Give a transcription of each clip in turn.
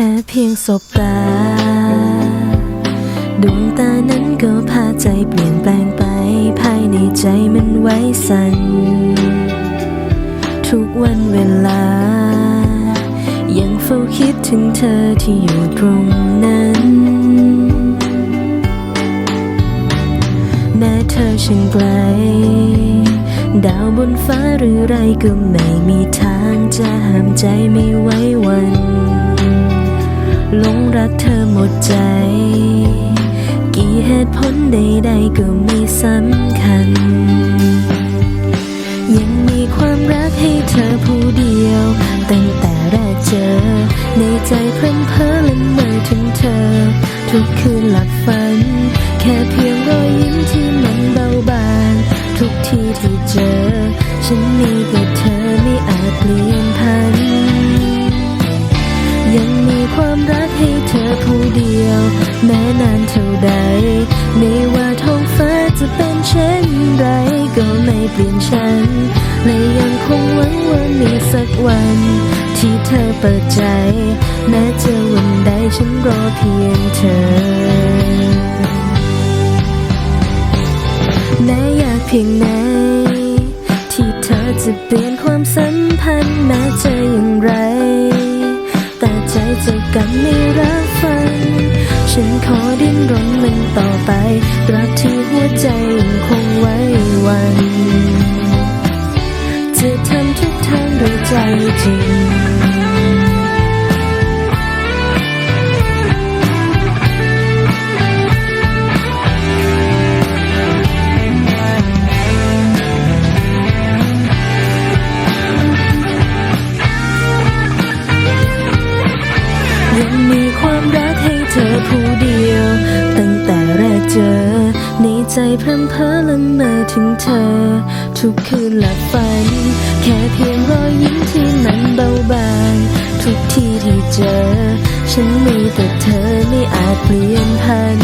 ค่เพียงสบตา ดวงตานั้นก็พาใจเปลี่ยนแปลงไป ภายในใจมันไว้สั่นทุกวันเวลา ยังเฝ้าคิดถึงเธอที่อยู่ตรงนั้น แม้เธอช่างไกล ดาวบนฟ้าหรือไรก็ไม่มีทางจะห้ามใจไม่ไว้วัน ก็ไม่สำคัญ ยังมีความรักให้เธอผู้เดียว ตั้งแต่แรกเจอ ในใจเพลินเพอและเมื่อถึงเธอ ทุกคืนหลับฝัน แค่เพียงรอยยิ้มที่มันเบาบาง ทุกทีที่เจอ ฉันมีแต่เธอไม่อาจเปลี่ยนพันยังมีความรักให้เธอผู้เดียว แม้นานเท่าใดไม่ สักวัน ที่เธอเปิดใจแม้เจอวันใดฉันรอเพียงเธอ แม้อยากเพียงไหน ที่เธอจะเปลี่ยนความสัมพันธ์แม้จะอย่างไร แต่ใจจะกันไม่รับฟัง ฉันขอดิ้นรนมันต่อไปตราบที่หัวใจยังคงไว้วัน ด้วยใจจริงยังมีความรักให้เธอผู้เดียว ตั้งแต่แรกเจอ ในใจพรำเพอละเมอถึงเธอ ทุกคืนหลับฝัน แค่เพียงรอยยิ้มที่มันเบาบาง ทุกที่ที่เจอ ฉันมีแต่เธอไม่อาจเปลี่ยนพัน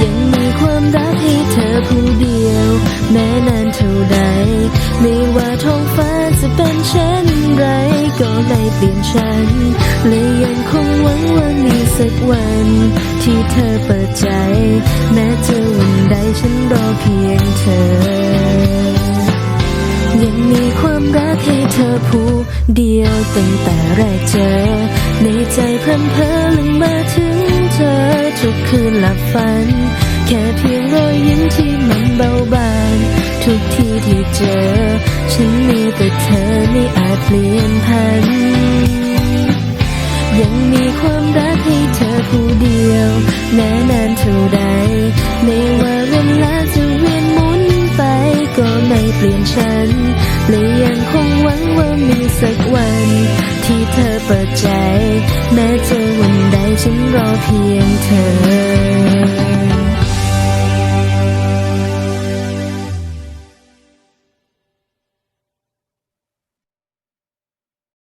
ยังมีความรักให้เธอผู้เดียว แม้นานเท่าใด ไม่ว่าท้องฟ้าจะเป็นเช่นไร ก็ไม่เปลี่ยนฉัน และยังคงหวังว่ามีสักวัน ที่เธอเปิดใจ แม้เจอวันใดฉันรอเพียงเธอ ผู้เดียวตั้งแต่แรกเจอ ในใจเพรำเพลังมาถึงเธอทุกคืนหลับฝัน แค่เพียงรอยยิ้มที่มันเบาบาง ทุกที่ที่เจอ ฉันมีแต่เธอไม่อาจเปลี่ยนพัน ยังมีความรักให้เธอผู้เดียว แม้นานเท่าใดไม่ ธอเปิดใจ แม้เจอวันใดฉันรอเพียงเธอ